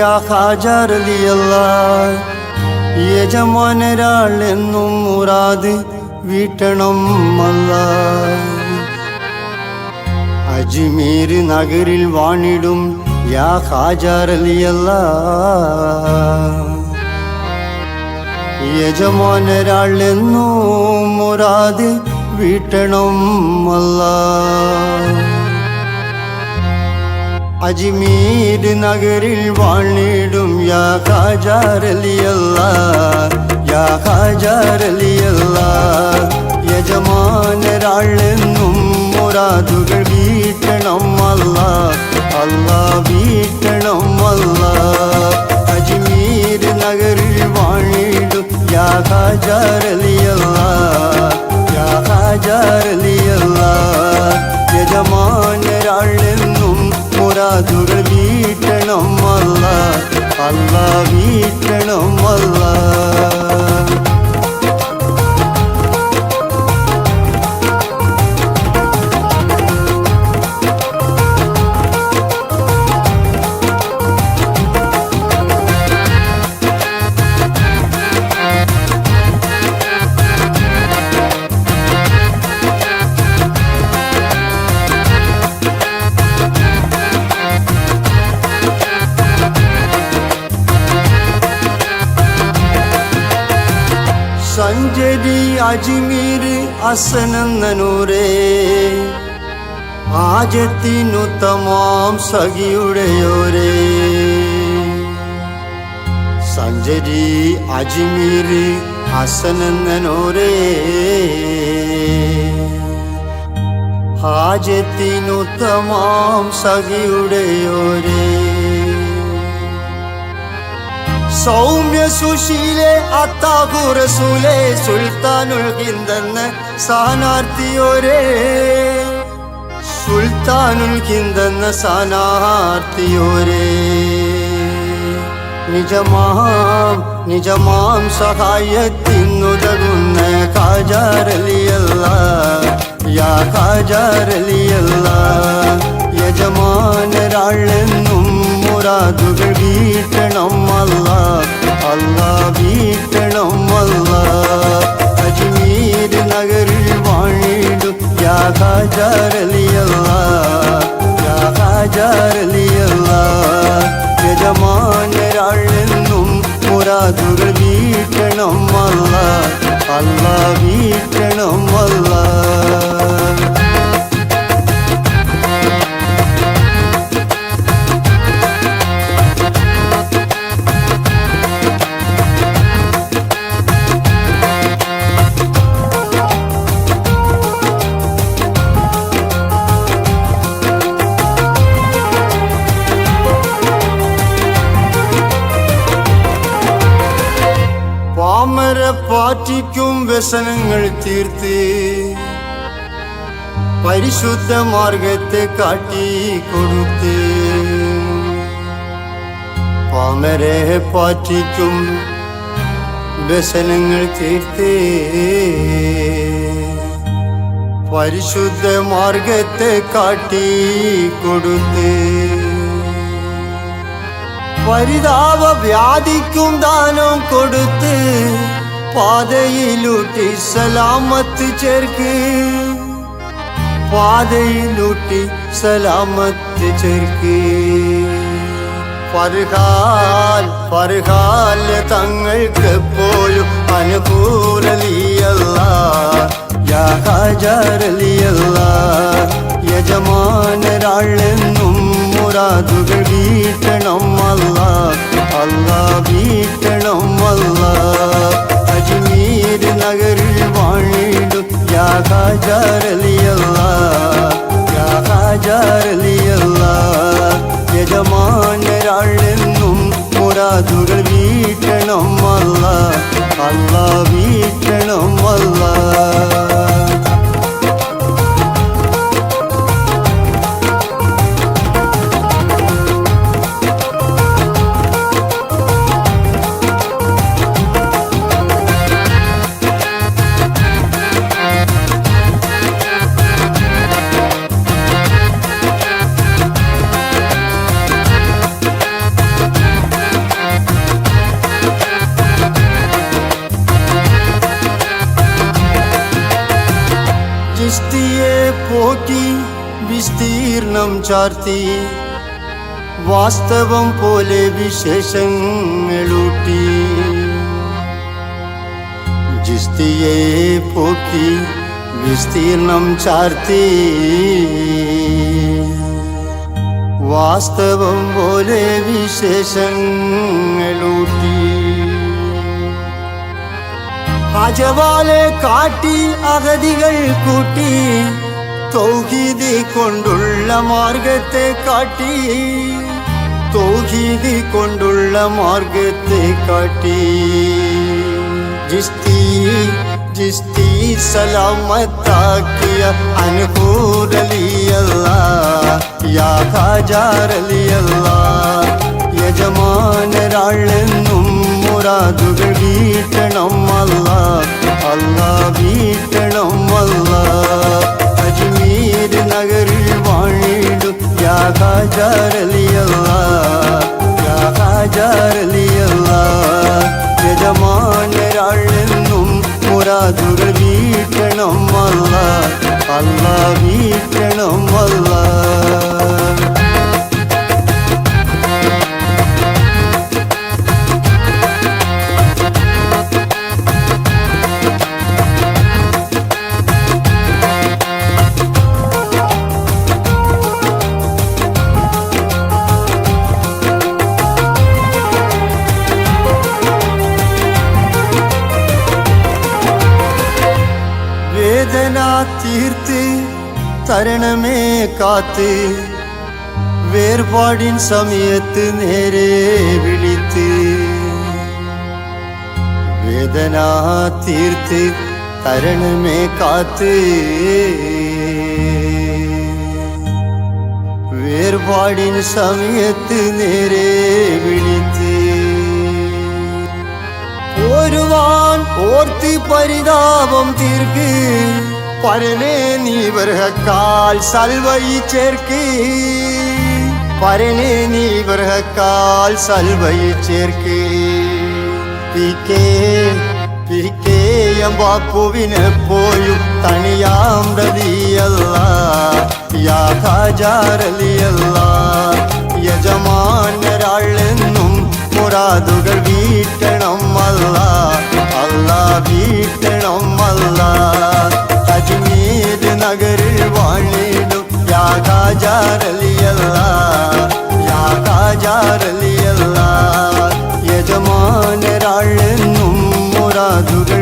യാ ഹാജാറലിയല്ല യജമാനരാൾ എന്നും മുറാത് വീട്ടണം അല്ല അജ്മീർ നഗരിൽ വാണിടും യാ ഹാജാറലിയല്ല യജമാനരാൾ എന്നും മുറാത് വീട്ടണം അല്ല അജ്മീർ നഗരിൽ വാണിടും യാ ഹാജാരലിയല്ല യാ ഹാജാരലിയല്ല യജമാനരാളെന്നും മുറാദുകൾ വീട്ടണം അല്ല അല്ല വീട്ടണം അല്ല. അജ്മീർ നഗരിൽ വാണിടും യാ ഹാജാരലിയല്ല യാ ഹാജാരലിയല്ല യജമാനരാളെന്നും മുറാദുകൾ വീട്ടണം അല്ല. അല്ല വീട്ടണം അല്ല. അജ്മീർ അസനെന്നൂരേ ആജത്തിനു തമാം സഖിയുടെയോരേ. സഞ്ചരി അജ്മീർ ഹസനെന്നൂരേ ഹാജത്തിനു തമാം സഖിയുടെയോരേ. സൗമ്യ സുശീലെ അത്താകുറസൂലെ സുൽത്താനുൽ ഹിന്ദെന്ന് സ്ഥാനാർത്ഥിയോരേ. സുൽത്താനുൽ ഹിന്ദെന്ന സ്ഥാനാർത്ഥിയോരേ. നിജമാം നിജമാം സഹായത്തിനുതകുന്ന കാജാരലിയല്ല യാ കാജാരലിയല്ല യജമാനരാളെന്നും മുറാദുകൾ വീട്ടണം അല്ല. അല്ല വീട്ടണം അല്ല. അജ്മീർ നഗറിൽ വാണിടും യാ ഹാജാരലിയല്ല യാ ഹാജാരലിയല്ല യജമാനരാളെന്നും പോരാതുകൾ വീട്ടണം അല്ല. അല്ല വീട്ടണം അല്ല. പാമര പാറ്റിക്കും വ്യസനങ്ങൾ തീർത്ത് പരിശുദ്ധ മാർഗത്തെ കാട്ടി കൊടുത്ത്. പാമരെ പാറ്റിക്കും വ്യസനങ്ങൾ തീർത്ത്. പരിശുദ്ധ മാർഗത്തെ കാട്ടി കൊടുത്ത്. പരിതാപ വ്യാധിക്കും ദാനം കൊടുത്ത്. പാതയിലൂട്ടി സലാമത്ത് ചേർക്ക്. പാതയിലൂട്ടി സലാമത്ത് ചേർക്ക്. ഫർഹാൽ ഫർഹാൽ തങ്ങൾക്ക് എപ്പോഴും അനുകൂലലിയല്ല. യാ ഹാജാരലിയല്ല. യജമാനരാളെന്നും മുറാദുകൾ വീട്ടണം അല്ല അല്ല വീട്ടണം അല്ല നഗരിൽ വാണിടും. യാഹാചാരലിയല്ല യാ ഹാജാരലിയല്ല. യജമാനരാളെന്നും മുരാദുകൾ വീട്ടണം അല്ല അല്ല വീട്ടണം അല്ല ചാർത്തി വാസ്തവം പോലെ വിശേഷങ്ങളൂട്ടി ജിസ്തിയെ പോക്കി വിസ്തീർണം ചാർത്തി വാസ്തവം പോലെ വിശേഷങ്ങളൂട്ടി അജവാലെ കാട്ടി അഗതികൾ കൂട്ടി തൗഹീദി കൊണ്ടുള്ള മാർഗത്തെ കാട്ടി തൗഹീദി കൊണ്ടുള്ള മാർഗത്തെ കാട്ടി ജിസ്തി ജിസ്തി സലാമത്താക്കിയ അനുകൂരലിയല്ല യാ ഖാജാരലിയല്ല യജമാനരാളെന്നും മുറാദുകൾ വീട്ടണം അല്ല അല്ല വീട്ടണം അല്ല യാ ഹാജാരലിയല്ല യാ ഹാജാരലിയല്ല യജമാനരാളെന്നും മുറാദുകൾ വീട്ടണം അല്ല അല്ല വീട്ടണം അല്ല തരണമേ കാത്ത്. വേർപാടിൻ സമയത്ത് നേരെ വിളിത്ത്. വേദന തീർത്ത് തരണമേ കാത്ത്. വേർപാടിൻ സമയത്ത് നേരെ വിളിത്ത്. ഒരുവാൻ ഓർത്തി പരിതാപം തീർക്ക്. പരനെ നീ വർഹക്കാൽ സൽവൈ ചേർക്ക്. പരനേ നീ വർഹക്കാൽ സൽവൈ ചേർക്ക്. പിക്കേ പിക്കേ ബാപ്പുവിന് പോയും തണിയാം റലിയല്ല യാ ഖാജാരലിയല്ല യജമാനരാളെന്നും മുറാദുകൾ യജമാനരാളെന്നും മുറാദുകൾ